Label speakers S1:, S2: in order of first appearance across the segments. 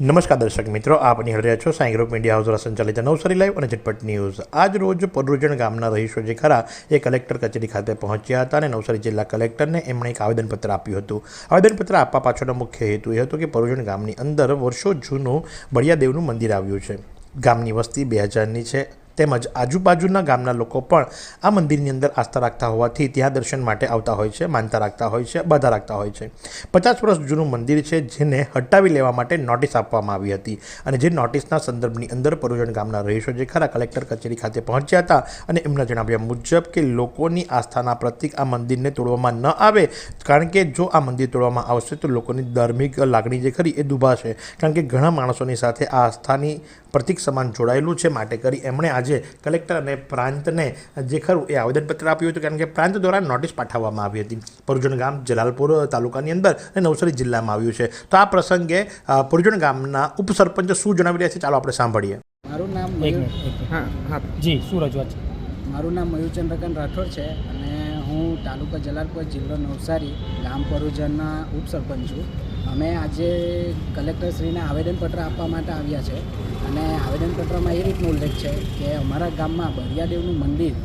S1: નમસ્કાર દર્શક મિત્રો, આપ નિહાળી રહ્યા છો સાંઈ ગ્રુપ મીડિયા હાઉસ દ્વારા સંચાલિત નવસારી લાઈવ અને ઝટપટ ન્યૂઝ. આજ રોજ પડરુજણ ગામના રહીશો જે ખરા એ કલેક્ટર કચેરી ખાતે પહોંચ્યા હતા અને નવસારી જિલ્લા કલેક્ટરને એમણે એક આવેદનપત્ર આપ્યું હતું. આવેદનપત્ર આપવા પાછળનો મુખ્ય હેતુ એ હતો કે પડરુજણ ગામની અંદર વર્ષો જૂનું બળિયાદેવનું મંદિર આવ્યું છે. ગામની વસ્તી બે હજારની છે. તેમજ આજુબાજુના ગામના લોકો પણ આ મંદિરની અંદર આસ્થા રાખતા હોવાથી ત્યાં દર્શન માટે આવતા હોય છે, માનતા રાખતા હોય છે, બધા રાખતા હોય છે. પચાસ વર્ષ જૂનું મંદિર છે, જેને હટાવી લેવા માટે નોટિસ આપવામાં આવી હતી અને જે નોટિસના સંદર્ભની અંદર પરુજણ ગામના રહીશો જે ખરા કલેક્ટર કચેરી ખાતે પહોંચ્યા હતા અને એમના જણાવ્યા મુજબ કે લોકોની આસ્થાના પ્રતિક આ મંદિરને તોડવામાં ન આવે, કારણ કે જો આ મંદિર તોડવામાં આવશે તો લોકોની ધાર્મિક લાગણી જે ખરી એ દુભાશે, કારણ કે ઘણા માણસોની સાથે આ આસ્થાની પ્રતિક સમાન જોડાયેલું છે. માટે કરી એમણે આજે કલેક્ટર અને પ્રાંતને જે ખરું એ આવેદનપત્ર આપ્યું હતું કારણ કે પ્રાંત દ્વારા નોટિસ પાઠવવામાં આવી હતી. પરુજણ ગામ જલાલપુર તાલુકાની અંદર અને નવસારી જિલ્લામાં આવ્યું છે. તો આ પ્રસંગે પુરજણ ગામના ઉપસરપંચ શું જણાવી રહ્યા છે? ચાલો આપણે સાંભળીએ.
S2: મારું નામ હા હા.
S3: જી શું રજૂઆત છે?
S2: મારું નામ મયુર ચંદ્રકાંત રાઠોડ છે અને હું તાલુકા જલાલપુર જિલ્લો નવસારી ગામ પરુજનના ઉપસરપંચ છું. અમે આજે કલેક્ટરશ્રીને આવેદનપત્ર આપવા માટે આવ્યા છે અને આવેદનપત્રમાં એ રીતનો ઉલ્લેખ છે કે અમારા ગામમાં બરિયાદેવનું મંદિર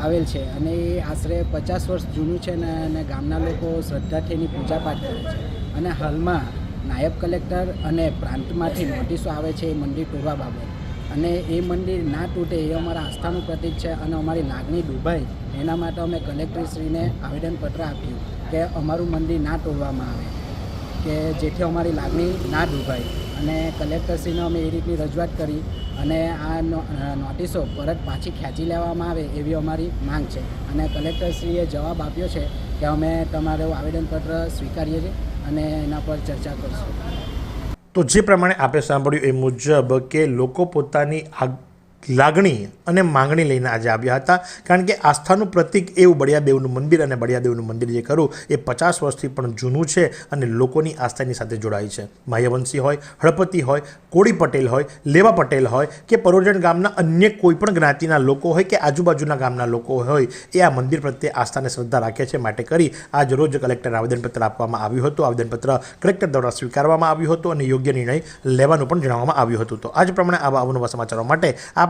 S2: આવેલ છે અને એ આશરે પચાસ વર્ષ જૂનું છે ને અને ગામના લોકો શ્રદ્ધાથી એની પૂજાપાઠ કરે છે. અને હાલમાં નાયબ કલેક્ટર અને પ્રાંતમાંથી નોટિસો આવે છે એ મંદિર તોડવા બાબત. અને એ મંદિર ના તૂટે એ અમારા આસ્થાનું પ્રતીક છે અને અમારી લાગણી ડૂબાય એના માટે અમે કલેક્ટરશ્રીને આવેદનપત્ર આપ્યું કે અમારું મંદિર ના તોડવામાં આવે. કે જેથી અમારી લાગણી ના દુભાય. અને કલેક્ટરશ્રીને અમે એ રીતની રજૂઆત કરી અને આ નોટિસો પરત પાછી ખેંચી લેવામાં આવે એવી અમારી માંગ છે. અને કલેક્ટરશ્રીએ જવાબ આપ્યો છે કે અમે તમારું આવેદનપત્ર સ્વીકારીએ છીએ અને એના પર ચર્ચા કરશું.
S1: તો જે પ્રમાણે આપણે સાંભળ્યું એ મુજબ કે લોકો પોતાની આગ- લાગણી અને માંગણી લઈને આજે આવ્યા હતા. કારણ કે આસ્થાનું પ્રતીક એવું બળિયાદેવનું મંદિર અને બળિયાદેવનું મંદિર જે ખરું, એ પચાસ વર્ષથી પણ જૂનું છે અને લોકોની આસ્થાની સાથે જોડાય છે. માયાવંશી હોય, હળપતિ હોય, કોળી પટેલ હોય, લેવા પટેલ હોય કે પરોજણ ગામના અન્ય કોઈપણ જ્ઞાતિના લોકો હોય કે આજુબાજુના ગામના લોકો હોય, એ આ મંદિર પ્રત્યે આસ્થાને શ્રદ્ધા રાખે છે. માટે કરી આજ રોજ કલેક્ટર આવેદનપત્ર આપવામાં આવ્યું હતું. આવેદનપત્ર કલેક્ટર દ્વારા સ્વીકારવામાં આવ્યું હતું અને યોગ્ય નિર્ણય લેવાનું પણ જણાવવામાં આવ્યું હતું. તો આજ પ્રમાણે આવા અવનવા સમાચારો માટે આપ